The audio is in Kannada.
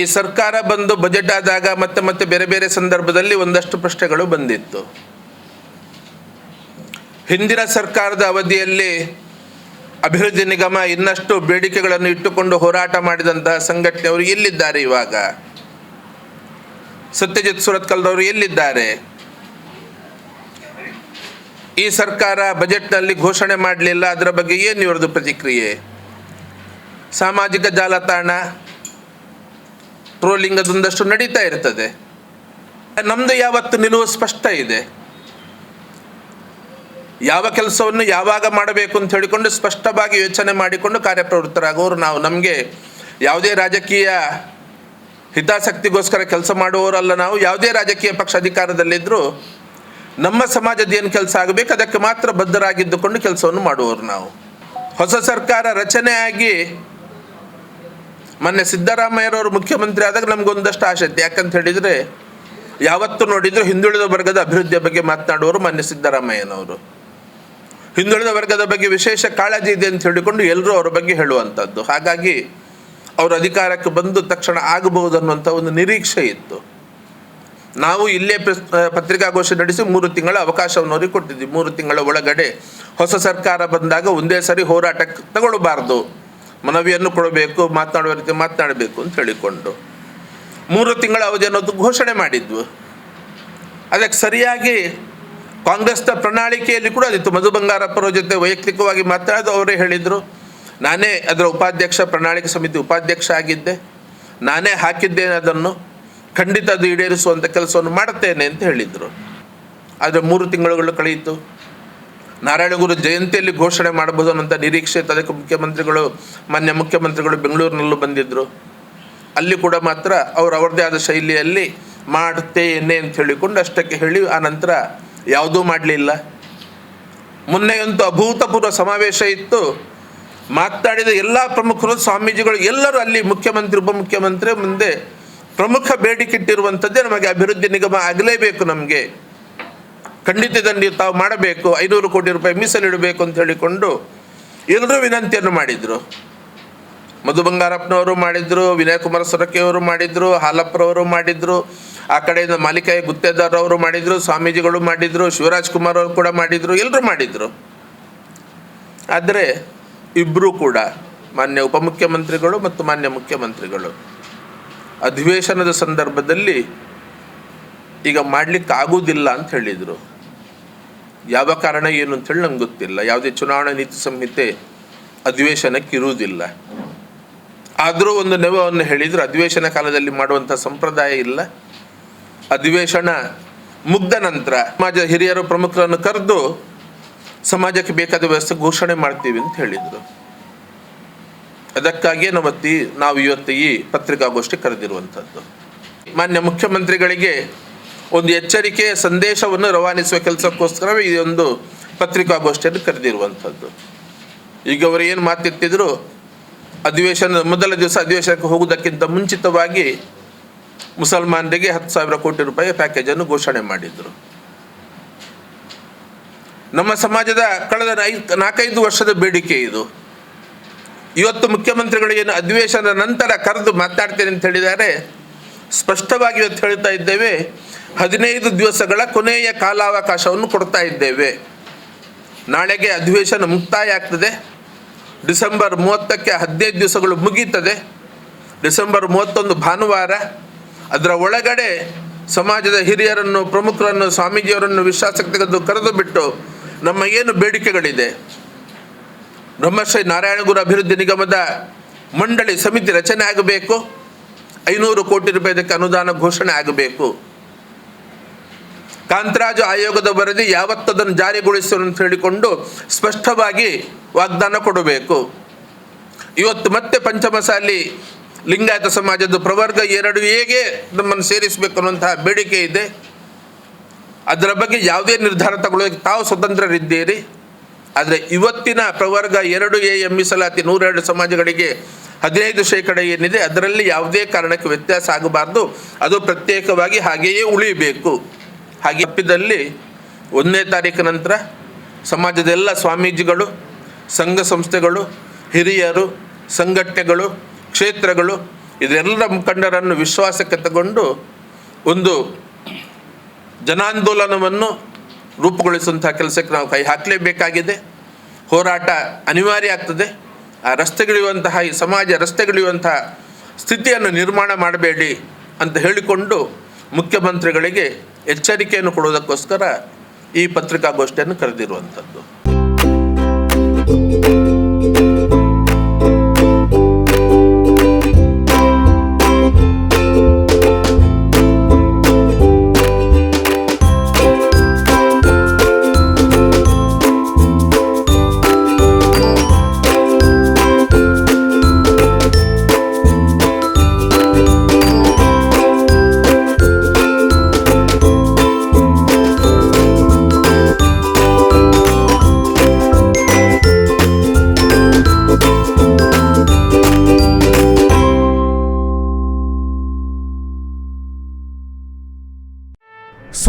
ಈ ಸರ್ಕಾರ ಬಂದು ಬಜೆಟ್ ಆದಾಗ ಮತ್ತೆ ಮತ್ತೆ ಬೇರೆ ಬೇರೆ ಸಂದರ್ಭದಲ್ಲಿ ಒಂದಷ್ಟು ಪ್ರಶ್ನೆಗಳು ಬಂದಿತ್ತು. ಹಿಂದಿನ ಸರ್ಕಾರದ ಅವಧಿಯಲ್ಲಿ ಅಭಿವೃದ್ಧಿ ನಿಗಮ ಇನ್ನಷ್ಟು ಬೇಡಿಕೆಗಳನ್ನು ಇಟ್ಟುಕೊಂಡು ಹೋರಾಟ ಮಾಡಿದಂತಹ ಸಂಘಟನೆಯವರು ಎಲ್ಲಿದ್ದಾರೆ ಇವಾಗ? ಸತ್ಯಜಿತ್ ಸುರತ್ಕಲ್ರವರು ಎಲ್ಲಿದ್ದಾರೆ? ಈ ಸರ್ಕಾರ ಬಜೆಟ್ನಲ್ಲಿ ಘೋಷಣೆ ಮಾಡಲಿಲ್ಲ, ಅದರ ಬಗ್ಗೆ ಏನು ಇವರದು ಪ್ರತಿಕ್ರಿಯೆ? ಸಾಮಾಜಿಕ ಜಾಲತಾಣ ಟ್ರೋಲಿಂಗ್ ಅದೊಂದಷ್ಟು ನಡೀತಾ ಇರ್ತದೆ. ನಮ್ದು ಯಾವತ್ತು ನಿಲುವು ಸ್ಪಷ್ಟ ಇದೆ. ಯಾವ ಕೆಲಸವನ್ನು ಯಾವಾಗ ಮಾಡಬೇಕು ಅಂತ ಹೇಳಿಕೊಂಡು ಸ್ಪಷ್ಟವಾಗಿ ಯೋಚನೆ ಮಾಡಿಕೊಂಡು ಕಾರ್ಯಪ್ರವೃತ್ತರಾಗೋರು ನಾವು. ನಮಗೆ ಯಾವುದೇ ರಾಜಕೀಯ ಹಿತಾಸಕ್ತಿಗೋಸ್ಕರ ಕೆಲಸ ಮಾಡುವವರಲ್ಲ ನಾವು. ಯಾವುದೇ ರಾಜಕೀಯ ಪಕ್ಷ ಅಧಿಕಾರದಲ್ಲಿದ್ದರೂ ನಮ್ಮ ಸಮಾಜದ ಏನು ಕೆಲಸ ಆಗಬೇಕು, ಅದಕ್ಕೆ ಮಾತ್ರ ಬದ್ಧರಾಗಿದ್ದುಕೊಂಡು ಕೆಲಸವನ್ನು ಮಾಡುವವರು ನಾವು. ಹೊಸ ಸರ್ಕಾರ ರಚನೆ ಆಗಿ ಮೊನ್ನೆ ಸಿದ್ದರಾಮಯ್ಯರವರು ಮುಖ್ಯಮಂತ್ರಿ ಆದಾಗ ನಮಗೊಂದಷ್ಟು ಆಸೆ ಇತ್ತು. ಯಾಕಂತ ಹೇಳಿದರೆ, ಯಾವತ್ತು ನೋಡಿದ್ರು ಹಿಂದುಳಿದ ವರ್ಗದ ಅಭಿವೃದ್ಧಿಯ ಬಗ್ಗೆ ಮಾತನಾಡುವರು ಮೊನ್ನೆ ಸಿದ್ದರಾಮಯ್ಯನವರು. ಹಿಂದುಳಿದ ವರ್ಗದ ಬಗ್ಗೆ ವಿಶೇಷ ಕಾಳಜಿ ಇದೆ ಅಂತ ಹೇಳಿಕೊಂಡು ಎಲ್ಲರೂ ಅವರ ಬಗ್ಗೆ ಹೇಳುವಂಥದ್ದು. ಹಾಗಾಗಿ ಅವರು ಅಧಿಕಾರಕ್ಕೆ ಬಂದು ತಕ್ಷಣ ಆಗಬಹುದು ಅನ್ನುವಂಥ ಒಂದು ನಿರೀಕ್ಷೆ ಇತ್ತು. ನಾವು ಇಲ್ಲೇ ಪತ್ರಿಕಾಗೋಷ್ಠಿ ನಡೆಸಿ ಮೂರು ತಿಂಗಳ ಅವಕಾಶವನ್ನು ಅವರಿಗೆ ಕೊಟ್ಟಿದ್ವಿ. ಮೂರು ತಿಂಗಳ ಒಳಗಡೆ ಹೊಸ ಸರ್ಕಾರ ಬಂದಾಗ ಒಂದೇ ಸರಿ ಹೋರಾಟಕ್ಕೆ ತಗೊಳ್ಬಾರ್ದು. ಮನವಿಯನ್ನು ಕೊಡಬೇಕು, ಮಾತನಾಡುವ ರೀತಿ ಮಾತನಾಡಬೇಕು ಅಂತ ಹೇಳಿಕೊಂಡು ಮೂರು ತಿಂಗಳ ಅವಧಿ ಅನ್ನೋದು ಘೋಷಣೆ ಮಾಡಿದ್ವು. ಅದಕ್ಕೆ ಸರಿಯಾಗಿ ಕಾಂಗ್ರೆಸ್ನ ಪ್ರಣಾಳಿಕೆಯಲ್ಲಿ ಕೂಡ ಅದಿತ್ತು. ಮಧು ಬಂಗಾರಪ್ಪರ ಜೊತೆ ವೈಯಕ್ತಿಕವಾಗಿ ಮಾತನಾಡಿದ ಅವರೇ ಹೇಳಿದರು, ನಾನೇ ಅದರ ಉಪಾಧ್ಯಕ್ಷ, ಪ್ರಣಾಳಿಕೆ ಸಮಿತಿ ಉಪಾಧ್ಯಕ್ಷ ಆಗಿದ್ದೆ, ನಾನೇ ಹಾಕಿದ್ದೇನೆ ಅದನ್ನು, ಖಂಡಿತ ಅದು ಈಡೇರಿಸುವಂಥ ಕೆಲಸವನ್ನು ಮಾಡುತ್ತೇನೆ ಅಂತ ಹೇಳಿದರು. ಆದರೆ ಮೂರು ತಿಂಗಳುಗಳು ಕಳೆಯಿತು. ನಾರಾಯಣಗುರು ಜಯಂತಿಯಲ್ಲಿ ಘೋಷಣೆ ಮಾಡಬಹುದು ಅನ್ನೋಂಥ ನಿರೀಕ್ಷೆ ಅದಕ್ಕೆ ಮುಖ್ಯಮಂತ್ರಿಗಳು, ಮಾನ್ಯ ಮುಖ್ಯಮಂತ್ರಿಗಳು ಬೆಂಗಳೂರಿನಲ್ಲೂ ಬಂದಿದ್ದರು ಅಲ್ಲಿ ಕೂಡ ಮಾತ್ರ ಅವರು ಅವರದೇ ಆದ ಶೈಲಿಯಲ್ಲಿ ಮಾಡುತ್ತೇನೆ ಅಂತ ಹೇಳಿಕೊಂಡು ಅಷ್ಟಕ್ಕೆ ಹೇಳಿ ಆ ನಂತರ ಯಾವುದೂ ಮಾಡಲಿಲ್ಲ. ಮೊನ್ನೆಯಂತೂ ಅಭೂತಪೂರ್ವ ಸಮಾವೇಶ ಇತ್ತು. ಮಾತನಾಡಿದ ಎಲ್ಲ ಪ್ರಮುಖರು, ಸ್ವಾಮೀಜಿಗಳು ಎಲ್ಲರೂ ಅಲ್ಲಿ ಮುಖ್ಯಮಂತ್ರಿ, ಉಪಮುಖ್ಯಮಂತ್ರಿ ಮುಂದೆ ಪ್ರಮುಖ ಬೇಡಿಕೆ ಇಟ್ಟಿರುವಂಥದ್ದೇ ನಮಗೆ ಅಭಿವೃದ್ಧಿ ನಿಗಮ ಆಗಲೇಬೇಕು ನಮಗೆ. ಖಂಡಿತ ಇದನ್ನು ನೀವು ತಾವು ಮಾಡಬೇಕು, ಐನೂರು ಕೋಟಿ ರೂಪಾಯಿ ಮೀಸಲಿಡಬೇಕು ಅಂತ ಹೇಳಿಕೊಂಡು ಎಲ್ಲರೂ ವಿನಂತಿಯನ್ನು ಮಾಡಿದರು. ಮಧು ಬಂಗಾರಪ್ಪನವರು ಮಾಡಿದರು, ವಿನಯ್ ಕುಮಾರ ಸೊರಕೆಯವರು ಮಾಡಿದರು, ಹಾಲಪ್ಪರವರು ಮಾಡಿದರು, ಆ ಕಡೆಯಿಂದ ಮಾಲಿಕಾಯಿ ಗುತ್ತೇದಾರ್ ಅವರು ಮಾಡಿದ್ರು, ಸ್ವಾಮೀಜಿಗಳು ಮಾಡಿದರು, ಶಿವರಾಜ್ ಕುಮಾರ್ ಅವರು ಕೂಡ ಮಾಡಿದರು, ಎಲ್ಲರೂ ಮಾಡಿದರು. ಆದರೆ ಇಬ್ಬರೂ ಕೂಡ, ಮಾನ್ಯ ಉಪಮುಖ್ಯಮಂತ್ರಿಗಳು ಮತ್ತು ಮಾನ್ಯ ಮುಖ್ಯಮಂತ್ರಿಗಳು, ಅಧಿವೇಶನದ ಸಂದರ್ಭದಲ್ಲಿ ಈಗ ಮಾಡಲಿಕ್ಕಾಗುವುದಿಲ್ಲ ಅಂತ ಹೇಳಿದರು. ಯಾವ ಕಾರಣ ಏನು ಅಂತೇಳಿ ನಂಗೆ ಗೊತ್ತಿಲ್ಲ. ಯಾವುದೇ ಚುನಾವಣಾ ನೀತಿ ಸಂಹಿತೆ ಅಧಿವೇಶನಕ್ಕೆ ಇರುವುದಿಲ್ಲ. ಆದರೂ ಒಂದು ನೆವವನ್ನು ಹೇಳಿದ್ರು ಅಧಿವೇಶನ ಕಾಲದಲ್ಲಿ ಮಾಡುವಂಥ ಸಂಪ್ರದಾಯ ಇಲ್ಲ. ಅಧಿವೇಶನ ಮುಗ್ದ ನಂತರ ಸಮಾಜ ಹಿರಿಯರು ಪ್ರಮುಖರನ್ನು ಕರೆದು ಸಮಾಜಕ್ಕೆ ಬೇಕಾದ ವ್ಯವಸ್ಥೆ ಘೋಷಣೆ ಮಾಡ್ತೀವಿ ಅಂತ ಹೇಳಿದರು. ಅದಕ್ಕಾಗಿಯೇ ನಮ್ಮತ್ತಿ ನಾವು ಇವತ್ತು ಈ ಪತ್ರಿಕಾಗೋಷ್ಠಿ ಕರೆದಿರುವಂಥದ್ದು ಮಾನ್ಯ ಮುಖ್ಯಮಂತ್ರಿಗಳಿಗೆ ಒಂದು ಎಚ್ಚರಿಕೆಯ ಸಂದೇಶವನ್ನು ರವಾನಿಸುವ ಕೆಲಸಕ್ಕೋಸ್ಕರವೇ ಒಂದು ಪತ್ರಿಕಾಗೋಷ್ಠಿಯನ್ನು ಕರೆದಿರುವಂಥದ್ದು. ಈಗ ಅವರು ಏನು ಮಾತಿಟ್ಟಿದ್ರು? ಅಧಿವೇಶನ ಮೊದಲ ದಿವಸ ಅಧಿವೇಶನಕ್ಕೆ ಹೋಗುವುದಕ್ಕಿಂತ ಮುಂಚಿತವಾಗಿ ಮುಸಲ್ಮಾನರಿಗೆ ಹತ್ತು ಸಾವಿರ ಕೋಟಿ ರೂಪಾಯಿ ಪ್ಯಾಕೇಜನ್ನು ಘೋಷಣೆ ಮಾಡಿದ್ರು. ನಮ್ಮ ಸಮಾಜದ ಕಳೆದ ಐದು ನಾಲ್ಕೈದು ವರ್ಷದ ಬೇಡಿಕೆ ಇದು. ಇವತ್ತು ಮುಖ್ಯಮಂತ್ರಿಗಳು ಏನು ಅಧಿವೇಶನದ ನಂತರ ಕರೆದು ಮಾತಾಡ್ತೇನೆ ಅಂತ ಹೇಳಿದ್ದಾರೆ, ಸ್ಪಷ್ಟವಾಗಿ ಇವತ್ತು ಹೇಳ್ತಾ ಇದ್ದೇವೆ ಹದಿನೈದು ದಿವಸಗಳ ಕೊನೆಯ ಕಾಲಾವಕಾಶವನ್ನು ಕೊಡ್ತಾ ಇದ್ದೇವೆ. ನಾಳೆಗೆ ಅಧಿವೇಶನ ಮುಕ್ತಾಯ ಆಗ್ತದೆ. ಡಿಸೆಂಬರ್ ಮೂವತ್ತಕ್ಕೆ ಹದಿನೈದು ದಿವಸಗಳು ಮುಗೀತದೆ ಡಿಸೆಂಬರ್ ಮೂವತ್ತೊಂದು ಭಾನುವಾರ. ಅದರ ಒಳಗಡೆ ಸಮಾಜದ ಹಿರಿಯರನ್ನು, ಪ್ರಮುಖರನ್ನು, ಸ್ವಾಮೀಜಿಯವರನ್ನು ವಿಶ್ವಾಸಕ್ಕೆ ತೆಗೆದು ಕರೆದು ಬಿಟ್ಟು ನಮ್ಮ ಏನು ಬೇಡಿಕೆಗಳಿದೆ? ಬ್ರಹ್ಮಶ್ರೀ ನಾರಾಯಣಗುರು ಅಭಿವೃದ್ಧಿ ನಿಗಮದ ಮಂಡಳಿ ಸಮಿತಿ ರಚನೆ ಆಗಬೇಕು. ಐನೂರು ಕೋಟಿ ರೂಪಾಯಿ ಅನುದಾನ ಘೋಷಣೆ ಆಗಬೇಕು. ಕಾಂತರಾಜು ಆಯೋಗದ ವರದಿ ಯಾವತ್ತದನ್ನು ಜಾರಿಗೊಳಿಸಲು ಅಂತ ಹೇಳಿಕೊಂಡು ಸ್ಪಷ್ಟವಾಗಿ ವಾಗ್ದಾನ ಕೊಡಬೇಕು. ಇವತ್ತು ಮತ್ತೆ ಪಂಚಮಸಾಲಿ ಲಿಂಗಾಯತ ಸಮಾಜದ ಪ್ರವರ್ಗ ಎರಡು ಹೇಗೆ ನಮ್ಮನ್ನು ಸೇರಿಸಬೇಕು ಅನ್ನುವಂತಹ ಬೇಡಿಕೆ ಇದೆ. ಅದರ ಬಗ್ಗೆ ಯಾವುದೇ ನಿರ್ಧಾರ ತಗೊಳ್ಳೋದಕ್ಕೆ ತಾವು ಸ್ವತಂತ್ರರಿದ್ದೀರಿ. ಆದರೆ ಇವತ್ತಿನ ಪ್ರವರ್ಗ ಎರಡು ಎ ಎಂ ಮೀಸಲಾತಿ ನೂರೆರಡು ಸಮಾಜಗಳಿಗೆ ಹದಿನೈದು ಶೇಕಡ ಏನಿದೆ, ಅದರಲ್ಲಿ ಯಾವುದೇ ಕಾರಣಕ್ಕೆ ವ್ಯತ್ಯಾಸ ಆಗಬಾರ್ದು. ಅದು ಪ್ರತ್ಯೇಕವಾಗಿ ಹಾಗೆಯೇ ಉಳಿಯಬೇಕು ಹಾಗೆ ತಪ್ಪಿದಲ್ಲಿ ಒಂದನೇ ತಾರೀಕು ನಂತರ ಸಮಾಜದ ಎಲ್ಲ ಸ್ವಾಮೀಜಿಗಳು, ಸಂಘ ಸಂಸ್ಥೆಗಳು, ಹಿರಿಯರು, ಸಂಘಟನೆಗಳು, ಕ್ಷೇತ್ರಗಳು ಇದೆಲ್ಲ ಮುಖಂಡರನ್ನು ವಿಶ್ವಾಸಕ್ಕೆ ತಗೊಂಡು ಒಂದು ಜನಾಂದೋಲನವನ್ನು ರೂಪುಗೊಳಿಸುವಂಥ ಕೆಲಸಕ್ಕೆ ನಾವು ಕೈ ಹಾಕಲೇಬೇಕಾಗಿದೆ. ಹೋರಾಟ ಅನಿವಾರ್ಯ ಆಗ್ತದೆ. ಆ ರಸ್ತೆಗಿಳಿಯುವಂತಹ ಈ ಸಮಾಜ ರಸ್ತೆಗಿಳಿಯುವಂತಹ ಸ್ಥಿತಿಯನ್ನು ನಿರ್ಮಾಣ ಮಾಡಬೇಡಿ ಅಂತ ಹೇಳಿಕೊಂಡು ಮುಖ್ಯಮಂತ್ರಿಗಳಿಗೆ ಎಚ್ಚರಿಕೆಯನ್ನು ಕೊಡುವುದಕ್ಕೋಸ್ಕರ ಈ ಪತ್ರಿಕಾಗೋಷ್ಠಿಯನ್ನು ಕರೆದಿರುವಂಥದ್ದು.